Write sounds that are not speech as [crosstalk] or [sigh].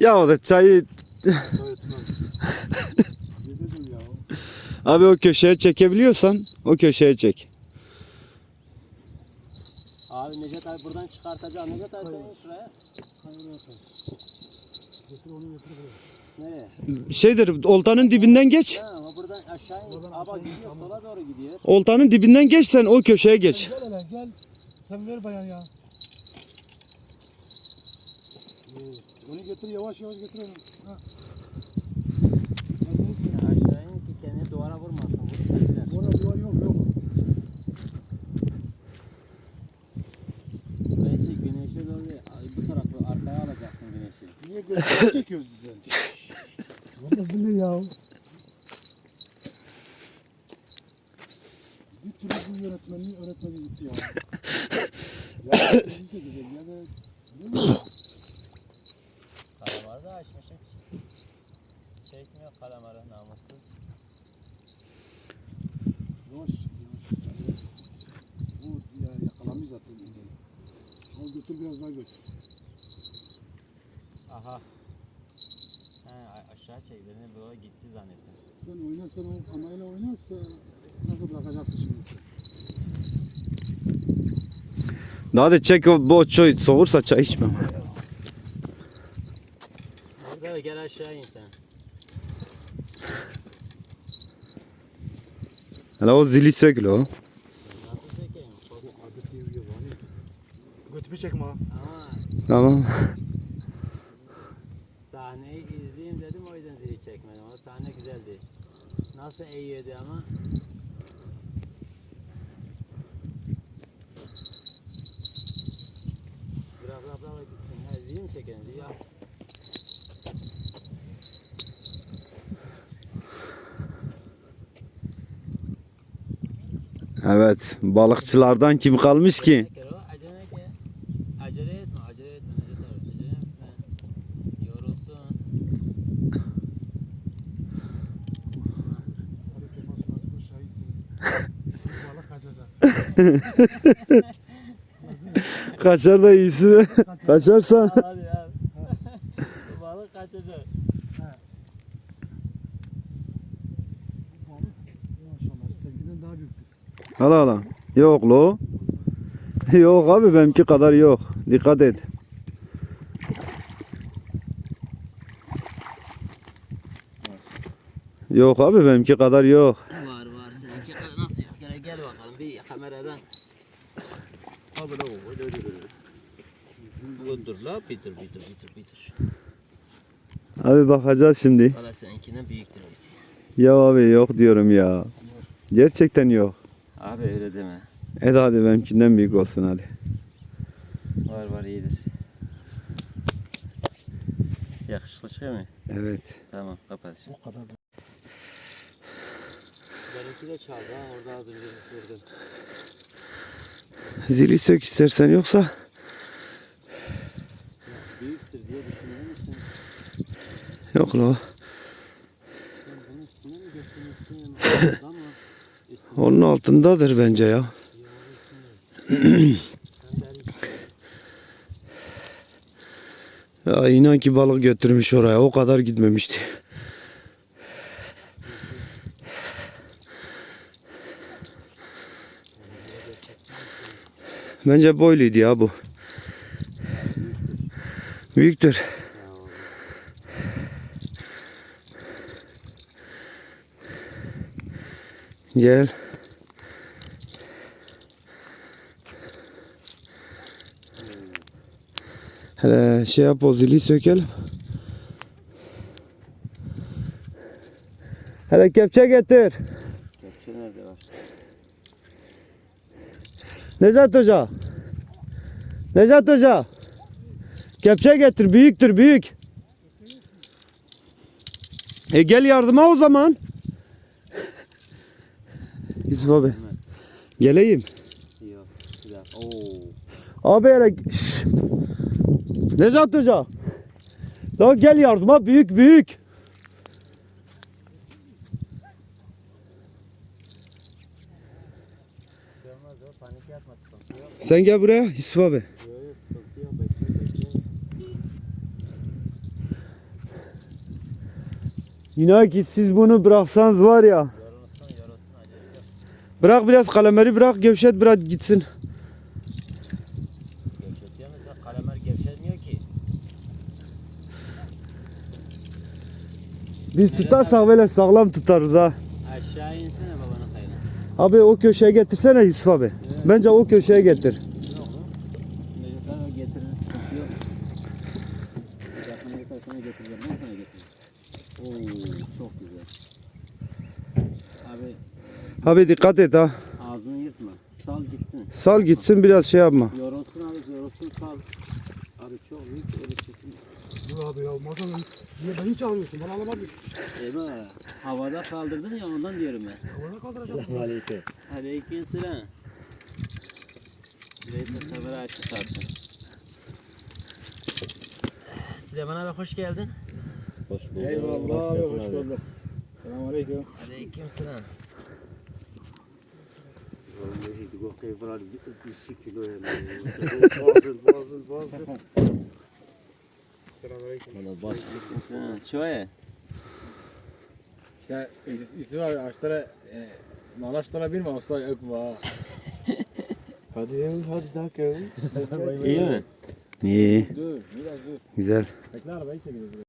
Ya o da çayı [laughs] abi o köşeye çekebiliyorsan o köşeye çek. Abi Necdet abi buradan çıkartacağım. Necdet abi sen şuraya. Getir onu getir buraya. Nereye? Şeydir oltanın dibinden geç. Ha ama buradan aşağı in. Ama gidiyor sola doğru gidiyor. Oltanın dibinden geç sen o köşeye geç. Gel hele gel. Sen ver bayan ya. Oo, Onu getir yavaş yavaş getir onu. Ha. Ya aşağı in ki kendini duvara vurmasın. Orada duvar yok yok. Neyse güneşe doğru ay, bu tarafı arkaya alacaksın güneşi. Niye göster çekiyorsun sen? Valla bu ne ya? Bir türlü bu yönetmenliği öğretmedi gitti ya. [laughs] ya bizi çekecek ya da ne bileyim. Kalamarı da açmışım. Çekmiyor kalamarı namussuz. Yavaş yavaş. Bu ya yakalamış zaten. Al götür biraz daha götür. Aha. He aşağı çek beni böyle gitti zannettim. Sen oyna sen o kamerayla oynarsa nasıl bırakacaksın şimdi sen? Daha da çek o bu çay soğursa çay içmem. Burada gel aşağı in sen. Hele o zili sök lo. Nasıl ya. Götümü çekme ha. Ama Tamam. sahneyi izleyeyim dedim o yüzden zili çekmedim. O sahne güzeldi. Nasıl eğiyordu ama. Bırak bırak bırak gitsin. Ha, zili mi çekelim? Zili al. Evet balıkçılardan kim kalmış ki? Çeker o, Acele etme. [laughs] Acele etme, acele etme. Necdet abi, Acele etme. Yorulsun. Hadi Kemal Sunat'ın şahitsiniz. Balık kaçacak. Kaçar da iyisi. Kaçarsa. Hadi abi. Bu balık kaçacak. Balık maşallah sevgiden daha Hala hala. Yok lo. [laughs] Yok abi benimki kadar yok. Dikkat et. Yok abi benimki kadar yok. Var var seninki kadar nasıl yok? Gel, gel bakalım bir kameradan. Abi la o öyle öyle öyle. Dur la bitir bitir bitir bitir. Abi bakacağız şimdi. Valla seninkinden büyüktür bizi. Ya abi yok diyorum ya. Gerçekten yok. Abi öyle deme. Et hadi benimkinden büyük olsun hadi. Var var iyidir. Yakışıklı çıkıyor mu? Evet. Tamam kapat şimdi. O kadar. Benimki de çaldı ha orada az önce gördüm. Zili sök istersen yoksa. Büyüktür diye düşünüyor musun? Yok lo. Onun altındadır bence ya. Ya inan ki balık götürmüş oraya. O kadar gitmemişti. Bence boyluydu ya bu. Büyüktür. Gel. Hele şey yap o zili sökelim. Hele kepçe getir. Kepçe nerede var? Necat Hoca. Necat Hoca. Kepçe getir. Büyüktür büyük. E gel yardıma o zaman. [laughs] Yusuf abi. Geleyim. Yok. Abi hele. Şşş. Necat Hoca. Daha gel yardıma büyük büyük. Sen gel buraya Yusuf abi. İnan ki siz bunu bıraksanız var ya. Bırak biraz kalemeri bırak gevşet bırak gitsin. Biz tutarsak böyle sağlam tutarız ha. Aşağı insene babanın kayına. Abi o köşeye getirsene Yusuf abi. Bence o köşeye getir. Yok mu? Mecbur getirir sıkıntı yok. Yakına yeter sana getireceğim. Ben sana getireceğim. Oo çok güzel. Abi Abi dikkat et ha. ağzını yırtma. Sal gitsin. Sal gitsin biraz şey yapma. Yorulsun abi yorulsun sal. Abi çok büyük öyle çekim. Dur abi ya masanın. Niye beni çağırıyorsun? Bana alamadın. Eba havada kaldırdın ya ondan diyorum ben. Havana kaldıracağım. Aleyküm. Aleyküm selam. Neyse kamera aç tutarsın. Süleyman abi hoş geldin. Hoş bulduk. Eyvallah abi hoş bulduk. Selamun aleyküm. Aleyküm selam. Bana baş Selam. Çoğe. İşte Yusuf abi ağaçlara e, Malaşlara bilme olsa yok mu ha. Hadi ya hadi daha gel. İyi mi? İyi Dur biraz dur. güzel. Bekle arabayı çekiyoruz.